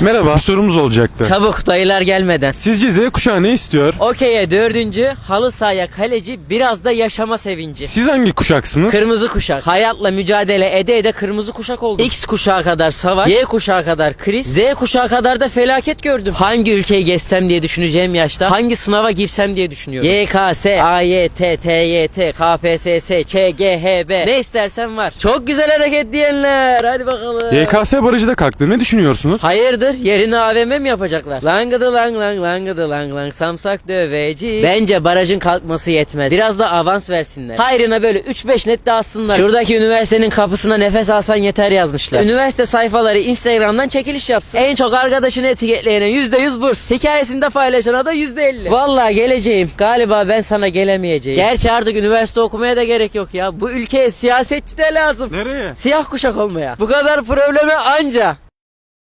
Merhaba. Bir sorumuz olacaktı. Çabuk dayılar gelmeden. Sizce Z kuşağı ne istiyor? Okey'e dördüncü, halı sahaya kaleci, biraz da yaşama sevinci. Siz hangi kuşaksınız? Kırmızı kuşak. Hayatla mücadele ede ede kırmızı kuşak oldum. X kuşağı kadar savaş, Y kuşağı kadar kriz, Z kuşağı kadar da felaket gördüm. Hangi ülkeyi geçsem diye düşüneceğim yaşta, hangi sınava girsem diye düşünüyorum. YKS, AYT, TYT, KPSS, ÇGHB ne istersen var. Çok güzel hareket diyenler. Hadi bakalım. YKS barajı da kalktı. Ne düşünüyorsunuz? Hayırdır? Yerini AVM mi yapacaklar? Langıdı lang lang langıdı lang lang samsak döveci. Bence barajın kalkması yetmez. Biraz da avans versinler. Hayrına böyle 3-5 net dağıtsınlar. Şuradaki üniversitenin kapısına nefes alsan yeter yazmışlar. Üniversite sayfaları Instagram'dan çekiliş yapsın. En çok arkadaşını etiketleyene %100 burs. Hikayesinde paylaşana da %50. Vallahi geleceğim. Galiba ben sana gelemeyeceğim. Gerçi artık üniversite okumaya da gerek yok ya. Bu ülkeye siyasetçi de lazım. Nereye? Siyah kuşak olmaya. Bu kadar probleme anca.